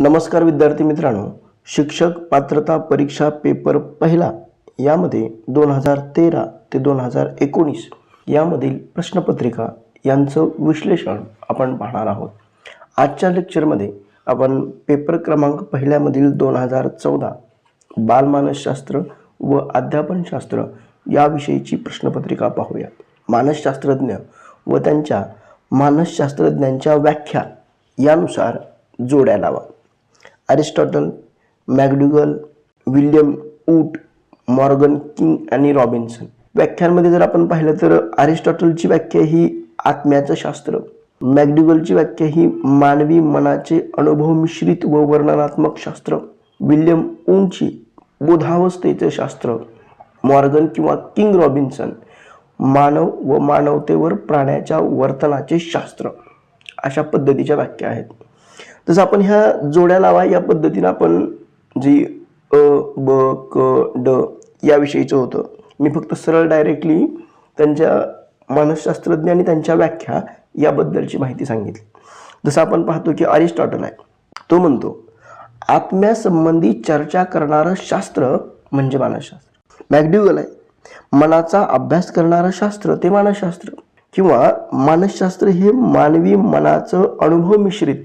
नमस्कार विद्यार्थी मित्रांनो. शिक्षक पात्रता परीक्षा पेपर पहिला यामध्ये दोन हजार तेरा ते दोन हजार एकोणीस यामधील प्रश्नपत्रिका यांचं विश्लेषण आपण पाहणार आहोत. आजच्या लेक्चरमध्ये आपण पेपर क्रमांक पहिल्यामधील दोन हजार चौदा बालमानसशास्त्र व अध्यापनशास्त्र याविषयीची प्रश्नपत्रिका पाहूया. मानसशास्त्रज्ञ व त्यांच्या मानसशास्त्रज्ञांच्या व्याख्या यानुसार जोड्या लावा. Aristotle McDougall William Wundt Morgan King आणि रॉबिन्सन. व्याख्यांमध्ये जर आपण पाहिलं तर अरिस्टॉटलची व्याख्या ही आत्म्याचं शास्त्र. मॅगड्युगलची व्याख्या ही मानवी मनाचे अनुभव मिश्रित व वर्णनात्मक शास्त्र. विल्यम उंची बोधावस्थेचं शास्त्र. मॉर्गन किंवा किंग रॉबिन्सन मानव व मानवतेवर प्राण्याच्या वर्तनाचे शास्त्र. अशा पद्धतीच्या व्याख्या आहेत. तसं आपण ह्या जोड्या लावा या पद्धतीनं आपण जी अ ब क ड याविषयीचं होतं. मी फक्त सरळ डायरेक्टली त्यांच्या मानसशास्त्रज्ञ आणि त्यांच्या व्याख्या याबद्दलची माहिती सांगितली. जसं आपण पाहतो की अरिस्टॉटल आहे. तो म्हणतो आत्म्यासंबंधी चर्चा करणारं शास्त्र म्हणजे मानसशास्त्र. मॅगड्युगल आहे. मनाचा अभ्यास करणारं शास्त्र ते मानसशास्त्र. किंवा मानसशास्त्र हे मानवी मनाचं अनुभव मिश्रित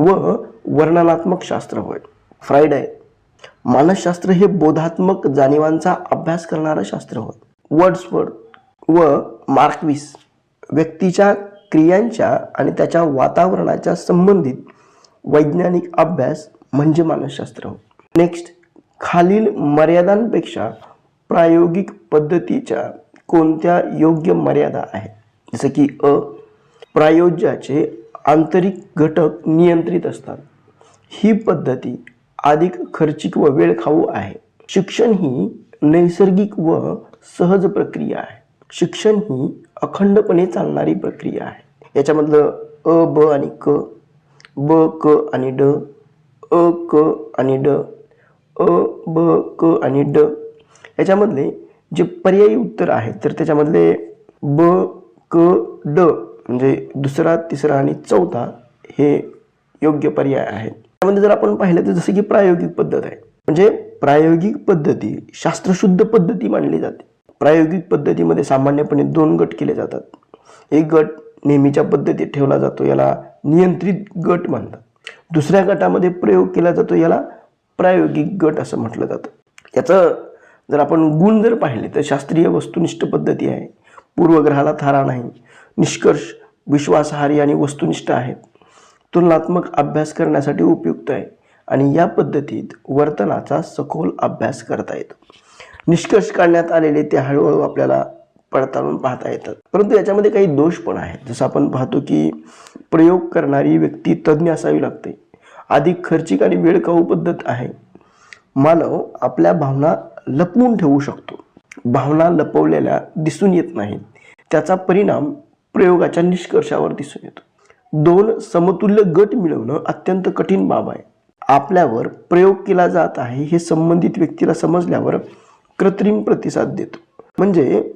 व वर्णनात्मक शास्त्र होय. फ्रायडे मानसशास्त्र हे बोधात्मक जाणीवांचा अभ्यास करणारं शास्त्र होय. वर्ड्सवर्ड व मार्कविस व्यक्तीच्या क्रियांच्या आणि त्याच्या वातावरणाच्या संबंधित वैज्ञानिक अभ्यास म्हणजे मानसशास्त्र होय. नेक्स्ट खालील मर्यादांपेक्षा प्रायोगिक पद्धतीच्या कोणत्या योग्य मर्यादा आहेत? जसं की अ प्रायोज्याचे आंतरिक घटक नियंत्रित असतात. ही पद्धती अधिक खर्चिक व वेळ खाऊ आहे. शिक्षण ही नैसर्गिक व सहज प्रक्रिया आहे. शिक्षण ही अखंडपणे चालणारी प्रक्रिया आहे. याच्यामधलं अ ब आणि क ब क आणि ड अ क आणि ड अ ब क आणि ड. याच्यामधले जे पर्यायी उत्तर आहेत तर त्याच्यामधले ब क ड म्हणजे दुसरा तिसरा आणि चौथा हे योग्य पर्याय आहेत. त्यामध्ये जर आपण पाहिलं तर जसं की प्रायोगिक पद्धत आहे. म्हणजे प्रायोगिक पद्धती शास्त्रशुद्ध पद्धती मानली जाते. प्रायोगिक पद्धतीमध्ये सामान्यपणे दोन गट केले जातात. एक गट नेहमीच्या पद्धतीत ठेवला जातो याला नियंत्रित गट म्हणतात. दुसऱ्या गटामध्ये प्रयोग केला जातो याला प्रायोगिक गट असं म्हटलं जातं. याचं जर आपण गुण जर पाहिले तर शास्त्रीय वस्तुनिष्ठ पद्धती आहे. पूर्वग्रहाला थारा नाही. निष्कर्ष विश्वासाहारी आणि वस्तुनिष्ठ आहेत. तुलनात्मक अभ्यास करण्यासाठी उपयुक्त आहे आणि या पद्धतीत वर्तनाचा सखोल अभ्यास करता येतो. निष्कर्ष काढण्यात आलेले ते हळूहळू आपल्याला पडताळून पाहता येतात. परंतु याच्यामध्ये काही दोष पण आहेत. जसं आपण पाहतो की प्रयोग करणारी व्यक्ती तज्ज्ञ असावी लागते. अधिक खर्चिक आणि वेळखाऊ पद्धत आहे. मानव आपल्या भावना लपवून ठेवू शकतो. भावना लपवलेल्या दिसून येत नाहीत. त्याचा परिणाम प्रयोगाच्या निष्कर्षावर दिसून येतो. दोन समतुल्य गट मिळवणं अत्यंत कठीण बाब आहे. आपल्यावर प्रयोग केला जात आहे हे संबंधित व्यक्तीला समजल्यावर कृत्रिम प्रतिसाद देतो. म्हणजे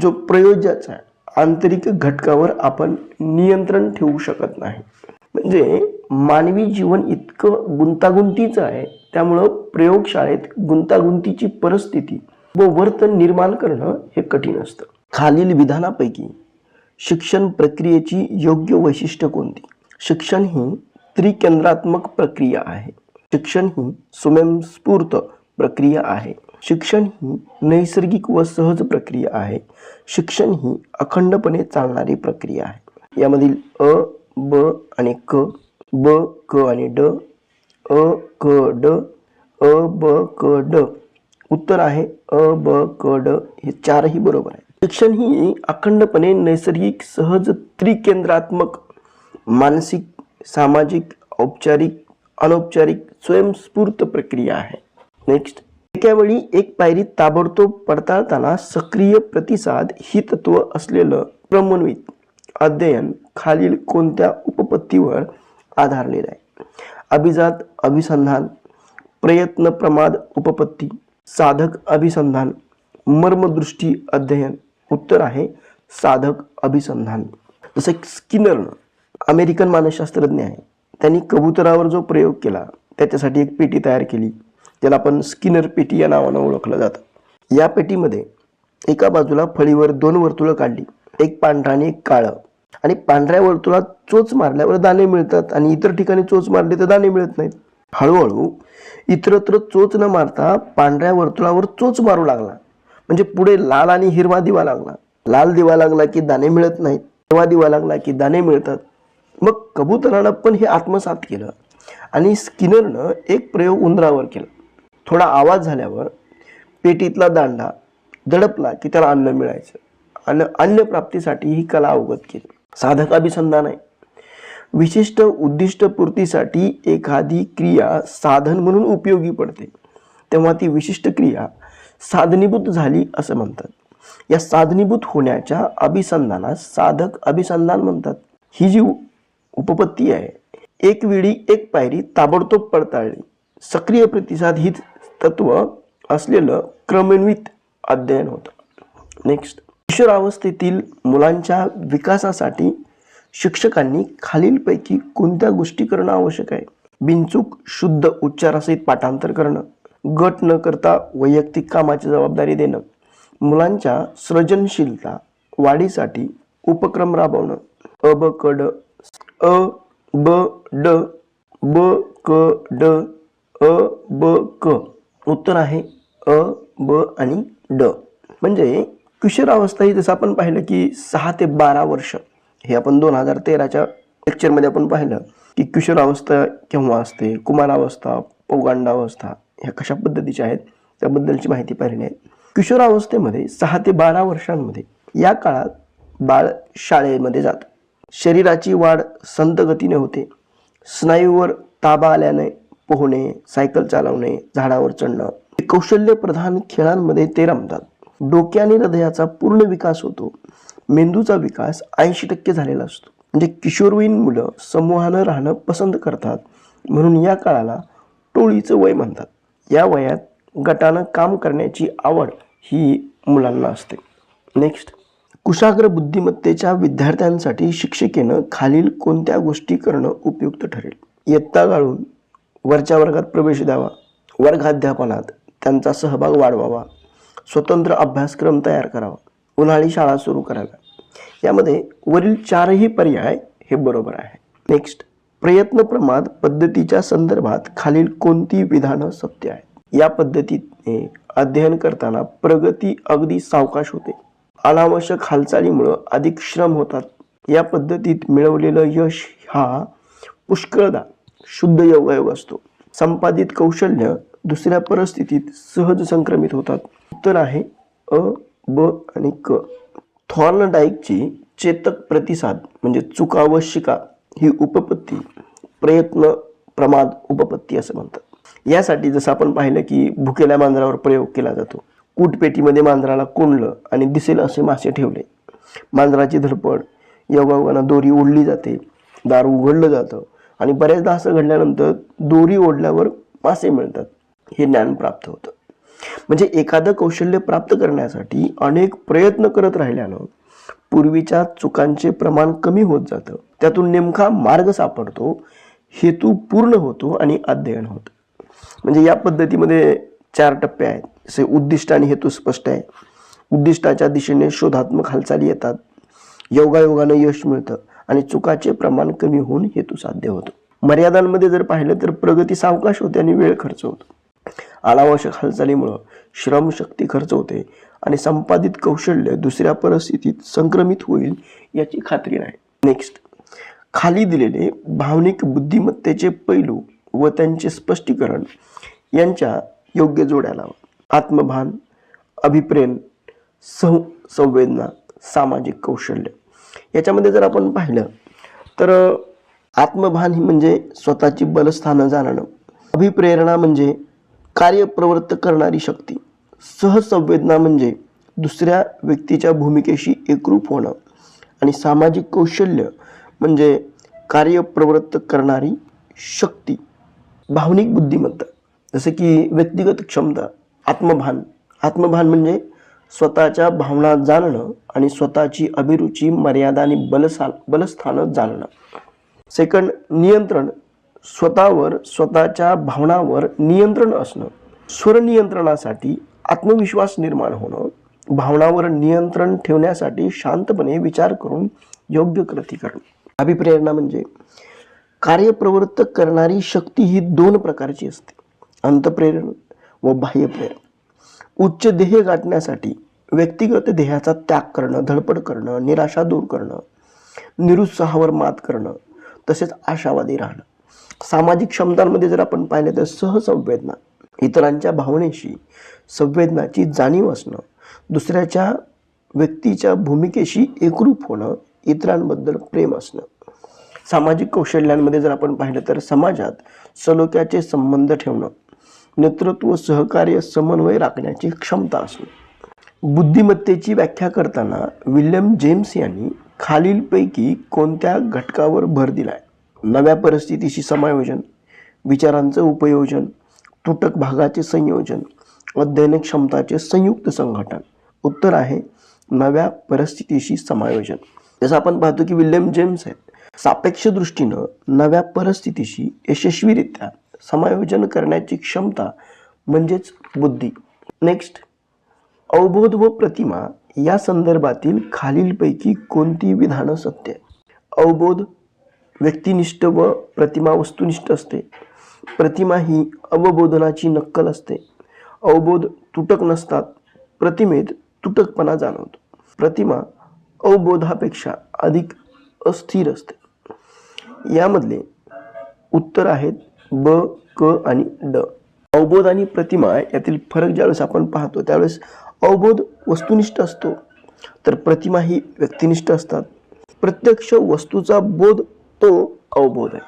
जो प्रयोज्याचा आंतरिक घटकावर आपण नियंत्रण ठेवू शकत नाही. म्हणजे मानवी जीवन इतकं गुंतागुंतीचं आहे त्यामुळं प्रयोगशाळेत गुंतागुंतीची परिस्थिती व वर्तन निर्माण करणं हे कठीण असतं. खालील विधानापैकी शिक्षण प्रक्रियेची योग्य वैशिष्ट्य कोणती? शिक्षण ही त्रिकेंद्रात्मक प्रक्रिया आहे. शिक्षण ही स्वयंस्फूर्त प्रक्रिया आहे. शिक्षण ही नैसर्गिक व सहज प्रक्रिया आहे. शिक्षण ही अखंडपणे चालणारी प्रक्रिया आहे. यामधील अ ब आणि क ब क आणि ड अ क ड अ ब क ड. उत्तर आहे अ ब क ड. हे चारही बरोबर आहे. शिक्षण ही अखंडपणे नैसर्गिक सहज त्रिकेंद्रात्मक मानसिक सामाजिक औपचारिक अनौपचारिक स्वयंस्फूर्त प्रक्रिया आहे. नेक्स्ट एका वेळी एक पायरी ताबडतोब पडताळताना सक्रिय प्रतिसाद ही तत्व असलेलं प्रमोन्वित अध्ययन खालील कोणत्या उपपत्तीवर आधारलेलं आहे? अभिजात अभिसंधान प्रयत्न प्रमाद उपपत्ती साधक अभिसंधान मर्मदृष्टी अध्ययन उत्तर आहे साधक अभिसंधान. जसं स्किनर अमेरिकन मानसशास्त्रज्ञ आहे. त्यांनी कबुतरावर जो प्रयोग केला त्याच्यासाठी एक पेटी तयार केली. त्याला आपण स्किनर पेटी या नावानं ओळखलं जातं. या पेटीमध्ये एका बाजूला फळीवर दोन वर्तुळं काढली. एक पांढरा आणि एक काळं. आणि पांढऱ्या वर्तुळात चोच मारल्यावर दाणे मिळतात आणि इतर ठिकाणी चोच मारली तर दाणे मिळत नाहीत. हळूहळू इतरत्र चोच न मारता पांढऱ्या वर्तुळावर चोच मारू लागला. म्हणजे पुढे लाल आणि हिरवा दिवा लागला. लाल दिवा लागला की दाणे मिळत नाहीत. हिरवा दिवा लागला की दाणे मिळतात. मग कबुतरानं पण हे आत्मसात केलं. आणि स्किनरनं एक प्रयोग उंदरावर केला. थोडा आवाज झाल्यावर पेटीतला दांडा दडपला की त्याला अन्न मिळायचं. आणि अन्न प्राप्तीसाठी ही कला अवगत केली. साधक अभिसंधान आहे. विशिष्ट उद्दिष्टपूर्तीसाठी एखादी क्रिया साधन म्हणून उपयोगी पडते. तेव्हा ती विशिष्ट क्रिया साधनीभूत झाली असं म्हणतात. या साधनीभूत होण्याच्या अभिसंधानास साधक अभिसंधान म्हणतात. ही जी उपपत्ती आहे एक वेळी एक पायरी ताबडतोब पडताळली सक्रिय प्रतिसाद ही तत्व असलेलं क्रमन्वित अध्ययन होतं. नेक्स्ट किशोरावस्थेतील मुलांच्या विकासासाठी शिक्षकांनी खालीलपैकी कोणत्या गोष्टी करणं आवश्यक आहे? बिनचूक शुद्ध उच्चारासहित पाठांतर करणं गट न करता वैयक्तिक कामाची जबाबदारी देणं. मुलांच्या सृजनशीलता वाढीसाठी उपक्रम राबवणं. अ ब क ड अ ब ड ब क ड अ ब क. उत्तर आहे अ ब आणि ड. म्हणजे किशोरावस्था ही जसं आपण पाहिलं की सहा ते बारा वर्ष. हे आपण दोन हजार तेराच्या लेक्चरमध्ये आपण पाहिलं की किशोरावस्था केव्हा असते? कुमारावस्था पौगांडावस्था. ह्या कशा पद्धतीच्या आहेत त्याबद्दलची माहिती पाहिली आहे किशोरावस्थेमध्ये सहा ते बारा वर्षांमध्ये या काळात बाळ शाळेमध्ये जातं. शरीराची वाढ संत गतीने होते. स्नायूवर ताबा आल्याने पोहणे सायकल चालवणे झाडावर चढणं हे कौशल्य प्रधान खेळांमध्ये ते रमतात. डोक्या आणि हृदयाचा पूर्ण विकास होतो. मेंदूचा विकास ऐंशी टक्के झालेला असतो. म्हणजे किशोरवयीन मुलं समूहानं राहणं पसंत करतात. म्हणून या काळाला टोळीचं वय म्हणतात. या वयात गटानं काम करण्याची आवड ही मुलांना असते. नेक्स्ट कुशाग्र बुद्धिमत्तेच्या विद्यार्थ्यांसाठी शिक्षिकेनं खालील कोणत्या गोष्टी करणं उपयुक्त ठरेल? इयत्ता गाळून वरच्या वर्गात प्रवेश द्यावा वर्गाध्यापनात त्यांचा सहभाग वाढवावा स्वतंत्र अभ्यासक्रम तयार करावा उन्हाळी शाळा सुरू कराव्या. यामध्ये वरील चारही पर्याय हे बरोबर आहे. नेक्स्ट प्रयत्न प्रमाद पद्धतीच्या संदर्भात खालील कोणती विधानं सत्य आहेत? या पद्धतीने अध्ययन करताना प्रगती अगदी सावकाश होते. अनावश्यक हालचालीमुळं अधिक श्रम होतात. या पद्धतीत मिळवलेलं यश हा पुष्कळदा शुद्ध योगायोग असतो. संपादित कौशल्य दुसऱ्या परिस्थितीत सहज संक्रमित होतात. उत्तर आहे अ ब आणि क. थॉर्नडाईकची चेतक प्रतिसाद म्हणजे चुका व शिका ही उपपत्ती प्रयत्न प्रमाद उपपत्ती असं म्हणतात. यासाठी जसं आपण पाहिलं की भुकेल्या मांजरावर प्रयोग केला जातो. कूटपेटीमध्ये मांजराला कोंडलं आणि दिसेल असे मासे ठेवले. मांजराची धडपड योगायोगानं दोरी ओढली जाते दार उघडलं जातं आणि बऱ्याचदा असं घडल्यानंतर दोरी ओढल्यावर मासे मिळतात. हे ज्ञान प्राप्त होतं. म्हणजे एखादं कौशल्य प्राप्त करण्यासाठी अनेक प्रयत्न करत राहिल्यानं पूर्वीच्या चुकांचे प्रमाण कमी होत जातं. त्यातून नेमका मार्ग सापडतो हेतू पूर्ण होतो आणि अध्ययन होतं. म्हणजे या पद्धतीमध्ये चार टप्पे आहेत. जसे उद्दिष्ट आणि हेतू स्पष्ट आहे. उद्दिष्टाच्या दिशेने शोधात्मक हालचाली येतात. योगायोगानं यश मिळतं आणि चुकाचे प्रमाण कमी होऊन हेतू साध्य होतो. मर्यादांमध्ये जर पाहिलं तर प्रगती सावकाश होते आणि वेळ खर्च होतो. अनावश्यक हालचालीमुळं श्रमशक्ती खर्च होते आणि संपादित कौशल्य दुसऱ्या परिस्थितीत संक्रमित होईल याची खात्री नाही. नेक्स्ट खाली दिलेले भावनिक बुद्धिमत्तेचे पैलू व त्यांचे स्पष्टीकरण यांच्या योग्य जोड्या लावा. आत्मभान अभिप्रेम सं संवेदना सामाजिक कौशल्य. याच्यामध्ये जर आपण पाहिलं तर आत्मभान ही म्हणजे स्वतःची बलस्थानं जाणणं. अभिप्रेरणा म्हणजे कार्यप्रवृत्त करणारी शक्ती. सहसंवेदना म्हणजे दुसऱ्या व्यक्तीच्या भूमिकेशी एकरूप होणं. आणि सामाजिक कौशल्य म्हणजे कार्यप्रवृत्त करणारी शक्ती. भावनिक बुद्धिमत्ता जसे की व्यक्तिगत क्षमता आत्मभान. आत्मभान म्हणजे स्वतःच्या भावना जाणणं आणि स्वतःची अभिरुची मर्यादा आणि बलसा बलस्थानं जाणणं. सेकंड नियंत्रण. स्वतःवर स्वतःच्या भावनावर नियंत्रण असणं स्वर नियंत्रणासाठी आत्मविश्वास निर्माण होणं भावनावर नियंत्रण ठेवण्यासाठी शांतपणे विचार करून योग्य कृती करणं. अभिप्रेरणा म्हणजे कार्यप्रवृत्त करणारी शक्ती ही दोन प्रकारची असते. अंतप्रेरण व बाह्यप्रेरण. उच्च ध्येय गाठण्यासाठी व्यक्तिगत ध्येयाचा त्याग करणं धडपड करणं निराशा दूर करणं निरुत्साहावर मात करणं तसेच आशावादी राहणं. सामाजिक क्षमतांमध्ये जर आपण पाहिलं तर सहसंवेदना इतरांच्या भावनेशी संवेदनाची जाणीव असणं दुसऱ्याच्या व्यक्तीच्या भूमिकेशी एकरूप होणं इतरांबद्दल प्रेम असणं. सामाजिक कौशल्यांमध्ये जर आपण पाहिलं तर समाजात सलोख्याचे संबंध ठेवणं नेतृत्व सहकार्य समन्वय राखण्याची क्षमता असणं. बुद्धिमत्तेची व्याख्या करताना विल्यम जेम्स यांनी खालीलपैकी कोणत्या घटकावर भर दिलाय? नव्या परिस्थितीशी समायोजन विचारांचं उपयोजन तुटक भागाचे संयोजन अध्ययन क्षमताचे संयुक्त संघटन. उत्तर आहे नव्या परिस्थितीशी समायोजन. जसं आपण पाहतो की विल्यम जेम्स आहेत. सापेक्ष दृष्टीनं नव्या परिस्थितीशी यशस्वीरित्या समायोजन करण्याची क्षमता म्हणजेच बुद्धी. नेक्स्ट अवबोध व प्रतिमा या संदर्भातील खालीलपैकी कोणती विधानं सत्य आहे अवबोध व्यक्तिनिष्ठ व प्रतिमा वस्तुनिष्ठ असते. प्रतिमा ही अवबोधनाची नक्कल असते. अवबोध तुटक नसतात. प्रतिमेत तुटकपणा जाणवतो. प्रतिमा अवबोधापेक्षा अधिक अस्थिर असते. यामधले उत्तर आहेत ब क आणि ड. अवबोध आणि प्रतिमा यातील फरक ज्यावेळेस आपण पाहतो त्यावेळेस अवबोध वस्तुनिष्ठ असतो. तर प्रतिमा ही व्यक्तिनिष्ठ असतात. प्रत्यक्ष वस्तूचा बोध तो अवबोध आहे.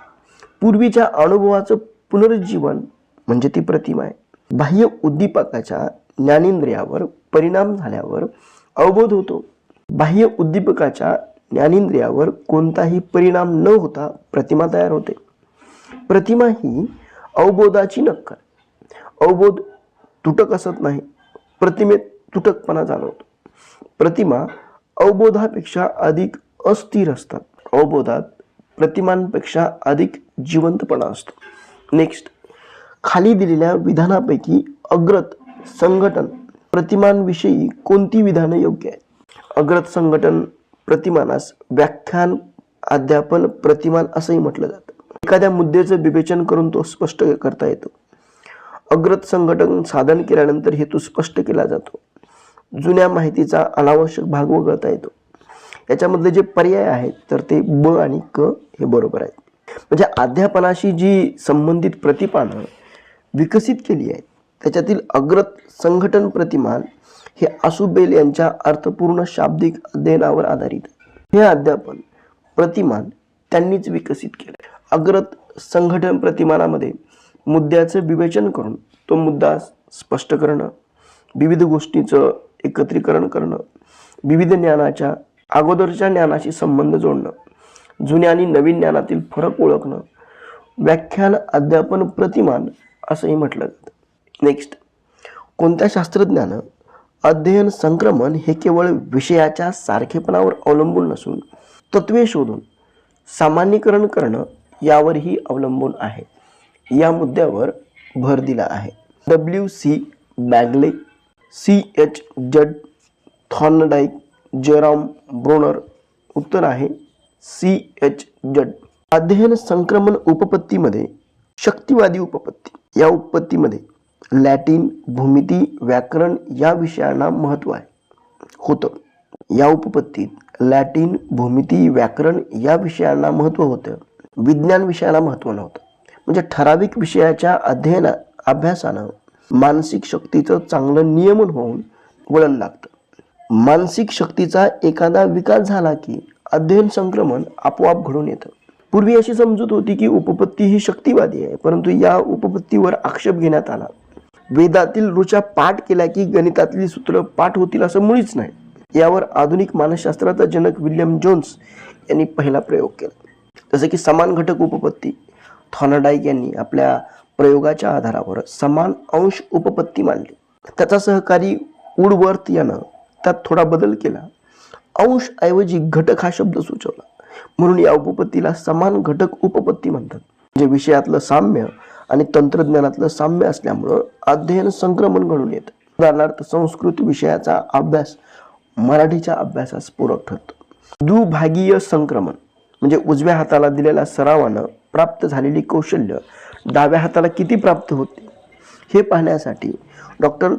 पूर्वीच्या अनुभवाचं पुनरुज्जीवन म्हणजे ती प्रतिमा आहे. बाह्य उद्दीपकाच्या ज्ञानेंद्रियावर परिणाम झाल्यावर अवबोध होतो. बाह्य उद्दीपकाच्या ज्ञानेंद्रियावर कोणताही परिणाम न होता प्रतिमा तयार होते. प्रतिमा ही अवबोधाची नक्कल. अवबोध तुटक असत नाही. प्रतिमेत तुटकपणा जाणवतो. प्रतिमा अवबोधापेक्षा अधिक अस्थिर असतात. अवबोधात प्रतिमांपेक्षा अधिक जिवंतपणा असतो. नेक्स्ट खाली दिलेल्या विधानापैकी अग्रत संघटन प्रतिमांविषयी कोणती विधानं योग्य आहेत? अग्रत संघटन प्रतिमानास व्याख्यान अध्यापन प्रतिमान असंही म्हटलं जातं. एखाद्या मुद्द्याचं विवेचन करून तो स्पष्ट करता येतो. अग्रत संघटन साधन केल्यानंतर हेतू स्पष्ट केला जातो. जुन्या माहितीचा अनावश्यक भाग वगळता येतो. याच्यामधले जे पर्याय आहेत तर ते ब आणि क हे बरोबर आहेत. म्हणजे अध्यापनाशी जी संबंधित प्रतिपानं विकसित केली आहेत त्याच्यातील अग्रत संघटन प्रतिमान हे आसुबेल यांच्या अर्थपूर्ण शाब्दिक अध्ययनावर आधारित हे अध्यापन प्रतिमान त्यांनीच विकसित केलं अग्रत संघटन प्रतिमानामध्ये मुद्द्याचं विवेचन करून तो मुद्दा स्पष्ट करणं विविध गोष्टीचं एकत्रीकरण करणं विविध ज्ञानाच्या अगोदरच्या ज्ञानाशी संबंध जोडणं जुन्या आणि नवीन ज्ञानातील फरक ओळखणं व्याख्यान अध्यापन प्रतिमान असंही म्हटलं जातं. नेक्स्ट कोणत्या शास्त्रज्ञानं अध्ययन संक्रमण हे केवळ विषयाच्या सारखेपणावर अवलंबून नसून तत्वे शोधून सामान्यीकरण करणं यावरही अवलंबून आहे. या मुद्द्यावर भर दिला आहे. W C Bagley C H Judd Thorndike Jerome Bruner उत्तर आहे सी एच जड. अध्ययन संक्रमण उपपत्तीमध्ये शक्तिवादी उपपत्ती. या उपपत्तीमध्ये लॅटिन भूमिती व्याकरण या विषयांना महत्त्व आहे. होतं. या उपपत्तीत लॅटिन भूमिती व्याकरण या विषयांना महत्त्व होतं. विज्ञान विषयाला महत्त्व नव्हतं. म्हणजे ठराविक विषयाच्या अध्ययना अभ्यासानं मानसिक शक्तीचं चांगलं नियमन होऊन वळण लागतं. मानसिक शक्तीचा एखादा विकास झाला की अध्ययन संक्रमण आपोआप घडून येतं. पूर्वी अशी समजूत होती की उपपत्ती ही शक्तिवादी आहे परंतु या उपपत्तीवर आक्षेप घेण्यात आला. वेदातील ऋचा पाठ केल्या की गणितातली सूत्र पाठ होतील असं मुळीच नाही. यावर आधुनिक मानसशास्त्राचा जनक विल्यम जोन्स यांनी पहिला प्रयोग केला. जसं की समान घटक उपपत्ती थॉनडाईक यांनी आपल्या प्रयोगाच्या आधारावर समान अंश उपपत्ती मांडली. त्याचा सहकारी उडवर्थ यानं त्यात थोडा बदल केला. अंश ऐवजी घटक हा शब्द सुचवला. म्हणून या उपपत्तीला समान घटक उपपत्ती म्हणतात. म्हणजे विषयातलं साम्य आणि तंत्रज्ञानातलं साम्य असल्यामुळं अध्ययन संक्रमण घडून येतं. उदाहरणार्थ संस्कृत विषयाचा अभ्यास मराठीच्या अभ्यासास पूरक ठरतो. दुभागीय संक्रमण म्हणजे उजव्या हाताला दिलेल्या सरावानं प्राप्त झालेली कौशल्य डाव्या हाताला किती प्राप्त होते? हे पाहण्यासाठी डॉक्टर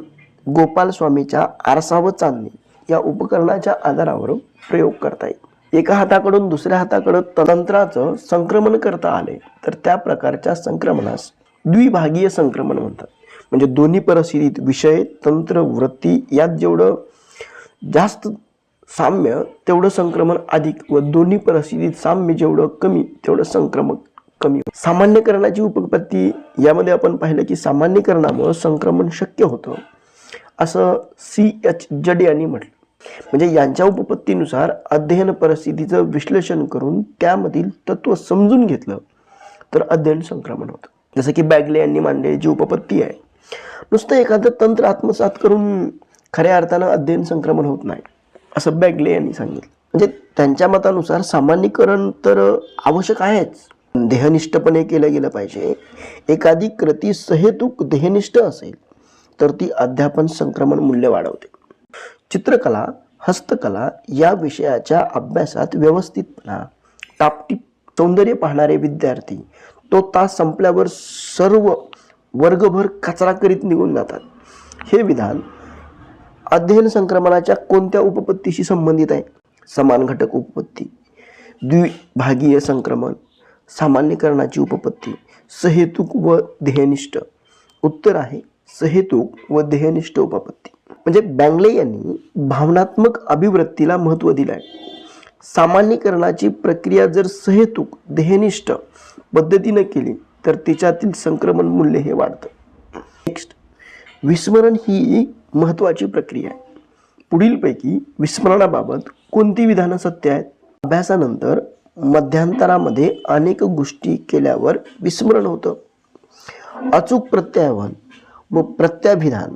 गोपाल स्वामीच्या आरसा व चांदणी या उपकरणाच्या आधारावर प्रयोग करता येईल एका हाताकडून दुसऱ्या हाताकडं तंत्राचं संक्रमण करता आले तर त्या प्रकारच्या संक्रमणास द्विभागीय संक्रमण म्हणतात. म्हणजे दोन्ही परिस्थितीत विषय तंत्र वृत्ती यात जेवढं जास्त साम्य तेवढं संक्रमण अधिक व दोन्ही परिस्थितीत साम्य जेवढं कमी तेवढं संक्रमण कमी सामान्यकरणाची उपपत्ती यामध्ये आपण पाहिलं की सामान्यकरणामुळं संक्रमण शक्य होतं. असं सी एच जड यांनी म्हटलं. म्हणजे यांच्या उपपत्तीनुसार अध्ययन परिस्थितीचं विश्लेषण करून त्यामधील तत्व समजून घेतलं तर अध्ययन संक्रमण होतं. जसं की बॅगले यांनी मांडलेली जी उपपत्ती आहे नुसतं एखादं तंत्र आत्मसात करून खऱ्या अर्थानं अध्ययन संक्रमण होत नाही असं बॅगले यांनी सांगितलं. म्हणजे त्यांच्या मतानुसार सामान्यीकरण तर आवश्यक आहेच. देहनिष्ठपणे केलं गेलं पाहिजे. एखादी कृती सहेतुक देहनिष्ठ असेल. तर ती अध्यापन संक्रमण मूल्य वाढवते. चित्रकला हस्तकला या विषयाच्या अभ्यासात व्यवस्थितपणा टापटीप सौंदर्य पाहणारे विद्यार्थी तो तास संपल्यावर सर्व वर्गभर कचरा करीत निघून जातात. हे विधान अध्ययन संक्रमणाच्या कोणत्या उपपत्तीशी संबंधित आहे? समान घटक उपपत्ती द्विभागीय संक्रमण सामान्यकरणाची उपपत्ती सहेतुक व ध्येयनिष्ठ. उत्तर आहे सहेतुक व ध्येयनिष्ठ उपपत्ती. म्हणजे बँगले यांनी भावनात्मक अभिवृत्तीला महत्त्व दिलं आहे सामान्यकरणाची प्रक्रिया जर सहेतुक देहनिष्ठ पद्धतीनं केली तर तिच्यातील संक्रमण मूल्य हे वाढतं. नेक्स्ट विस्मरण ही महत्त्वाची प्रक्रिया आहे. पुढीलपैकी विस्मरणाबाबत कोणती विधानं सत्य आहेत? अभ्यासानंतर मध्यांतरामध्ये अनेक गोष्टी केल्यावर विस्मरण होतं. अचूक प्रत्याहन व प्रत्याभिधान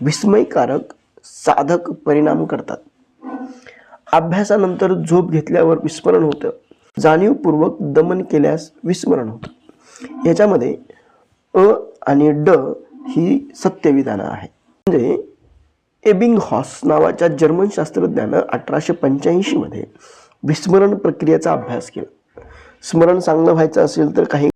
विस्मयकारक साधक परिणाम करतात. अभ्यासानंतर झोप घेतल्यावर विस्मरण होतं. जाणीवपूर्वक दमन केल्यास विस्मरण होतं. याच्यामध्ये अ आणि ड ही सत्यविधानं आहे म्हणजे एबिंगहॉस नावाच्या जर्मन शास्त्रज्ञानं अठराशे पंच्याऐंशीमध्ये विस्मरण प्रक्रियेचा अभ्यास केला. स्मरण चांगलं व्हायचं असेल तर काही